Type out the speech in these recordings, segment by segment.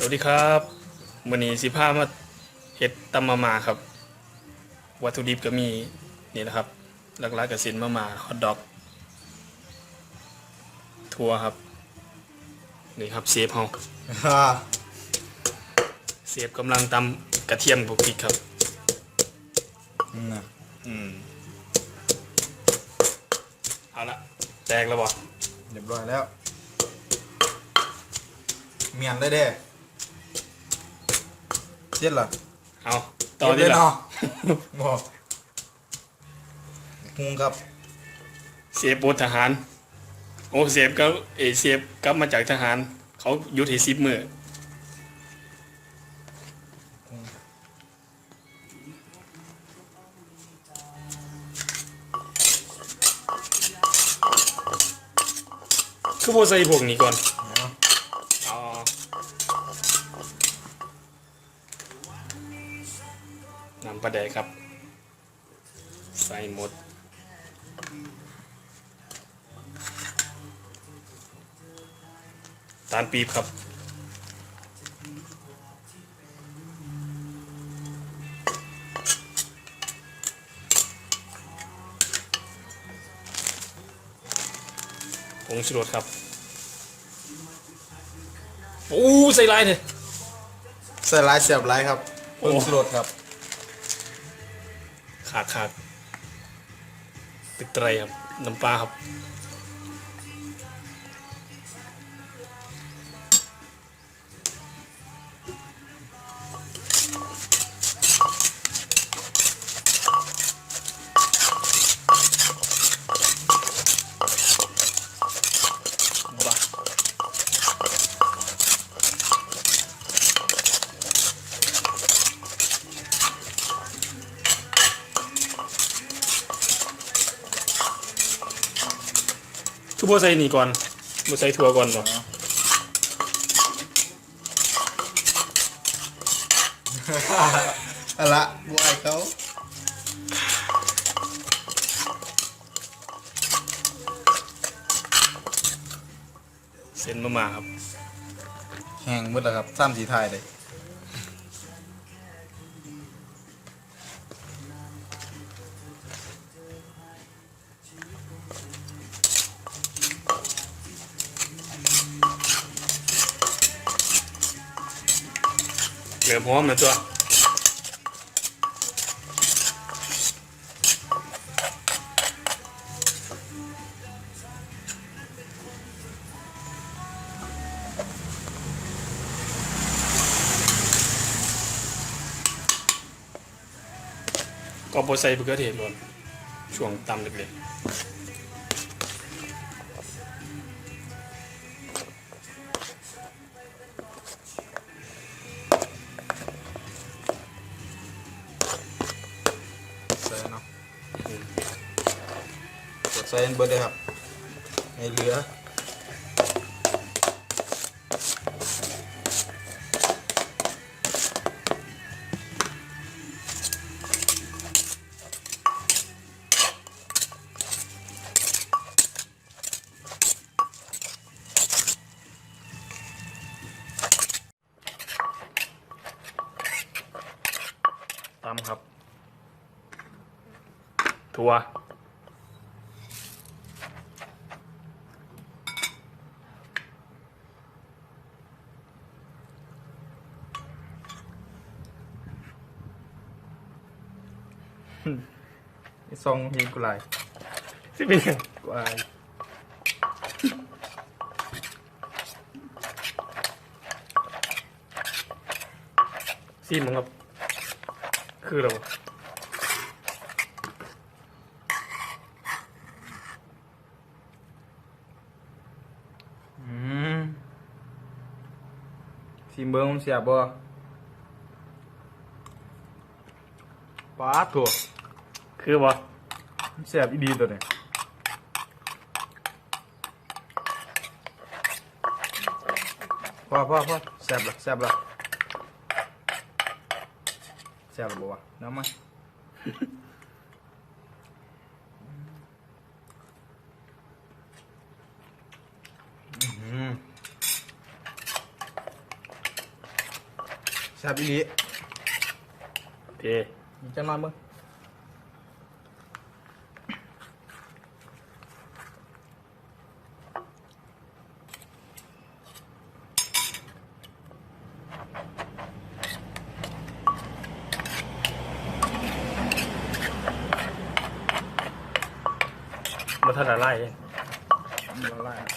สวัสดีครับวันนี้สิพามาเฮ็ดตำมาม่าครับ วัตถุดิบก็มีนี่นะครับหลักๆก็สินมาม่าฮอทดอกทั่วครับ นี่ครับเชฟเฮาฮ่าเชฟกำลังตำกระเทียมกับพริกครับอืมนะอืมเอาละแตกแล้วบ่เรียบร้อยแล้ว เมียนได้เด้ เจ็ดล่ะเอาต่อเก็บนี่เลยละเนาะบ่หุงครับเชฟบทหาร โอ้เชฟก็เอเชฟกลับมาจากทหาร เขาหยุดให้สิบมือคือโบใส่พวกนี้ก่อน น้ำปลาแดกครับ ใส่หมด ตาลปี๊บครับผงชูรสครับ โอ้ ใส่ลายเลยใส่หลายเสียบหลายครับโอ้ผงชูรสครับ ขาดขาดตึกไตรครับน้ำปลาครับ คือบัใส่นี่ก่อนบัใส่ถั่วก่อนบ่เอาละบวไอเขาเส้นมาม่าครับ แห้งหมดแล้วครับซ้ำสีไทายเลย เหลือพร้อมนะตัวก็บใส่เบอร์เกอร์เทศก่อนช่วงตำเล็กใใส่เบิร์ดเลยครับให้เหลือๆตำครับ ถั่ว ซองหินกุไลสิเป็นยังกุไลซีมันครับ คือเราอืมทีมเบิ้งมันเสียบบ่ป้าดถั่ว คือบ่มันเสียบอีดีตัวนี้พ่อพ่อพ่อแซ่บละแซ่บละแซ่บละบ่วะน้ำมันอื้อหือแซ่บอีหลีโอเคมีจังน้อยมึง มาทันละไล่เองละลายละ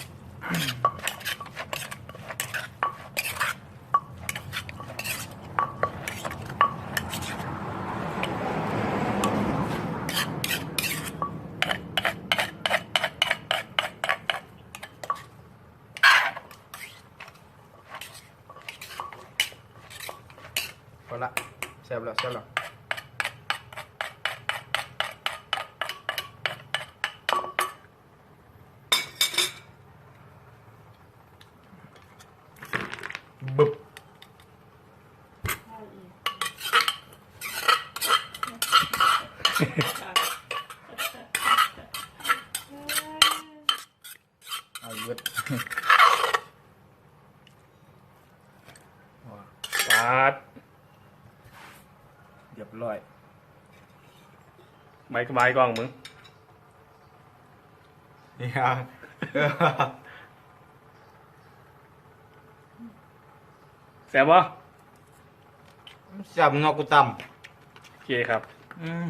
พอละแซ่บแล้วแซ่บแล้ว บึบเอาเยอะว้าปาดเรียบร้อยไม้กระบายกล้องมึง นี่ฮะ แซ่บปะจับงอกกูตโอเคครับำอืม